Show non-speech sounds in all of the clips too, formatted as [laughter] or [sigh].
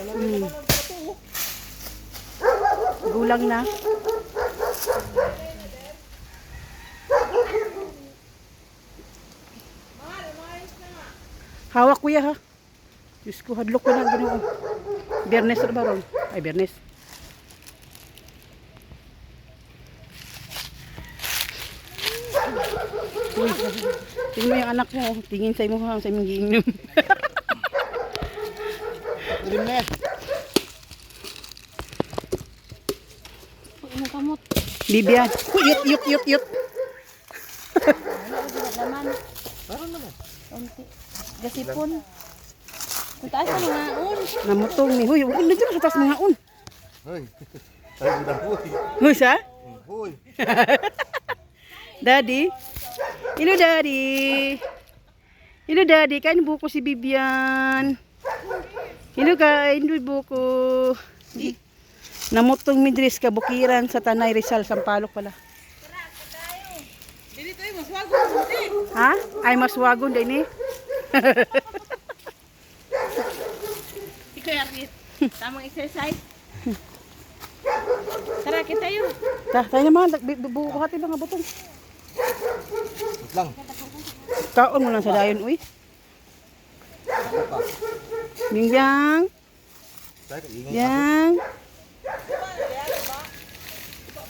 Hmm. Gulang na. Hawak kuya ha. Diyos ko, hadlok ko na ginoo. Bernes na ba ron? Ay, Bernes. Uy, tingin mo yung anak mo. Tingin sa imo ha, sa imong giinom. [laughs] Ilim na yan. Ano Uy, yut, yut, yut, yut. Parang naman. Gasipon. Kung taas ka mga un. Namutong ni. Huy, uy, nandiyan sa taas mga un. Hoy. Ay, budak boy. Huy, sa? Hoy. [laughs] Daddy? Hello, Daddy. Hello, Daddy. Kain buko si Bibian. Hello, kain buko. Namutong midris kabukiran sa Tanay Rizal, Sampaloc pala. Ha? Ay, maswagon din eh. [laughs] Ikaw yakit. Tamang exercise. Tara, kita yun. Ta, tayo naman, bubuhati mga butong. Lang. Kaon mo lang sa dayon, uy. Tayo, ako. yang.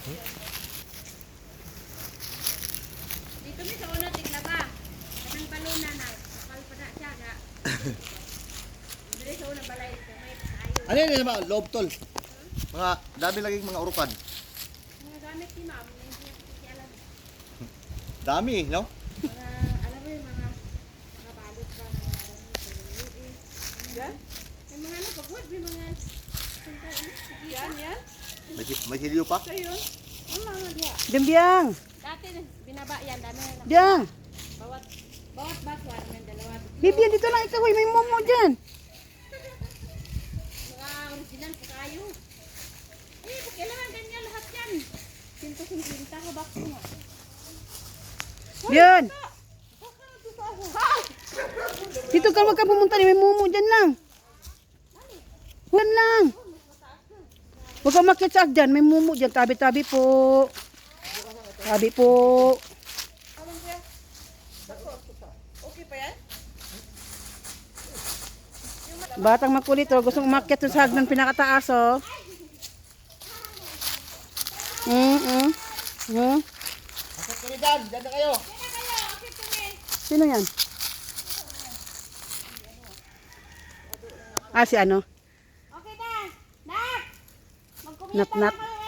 Dito mi sa una tiglaba. Kanang baluna na. Kapal pa na siya nga. [coughs] Dili sa una balay. May tayo. Ano yan naman? Loob tol. Mga, dami laging mga urukan. Mga gamit ni ma'am. [laughs] Dami, no? Mga, alam mo yung mga mga balot ba na mga gamit. May mga ano, pagwad, may mga yan, yan. May, may silyo pa? Ayun. Ang mga diya. Dimbyang, Dati, binaba yan, dami na. Diyan. Bawat, bawat baswan, may dalawa. Bibian, dito lang ikaw, uy. May momo dyan. Mga original po tayo. Eh, kailangan ganyan lahat yan. 150 ko box mo. Yan. Dito ka, wag ka pumunta. May momo dyan lang. Huwag lang. Huwag ka makit sa dyan. May momo dyan. Tabi-tabi po. Tabi po. Batang makulit oh. Gustong umakyat sa hagdan pinakataas oh. Mm -mm. Mm. Pasok kayo dyan. Dyan na kayo. Sino yan? Ah, si ano? Okay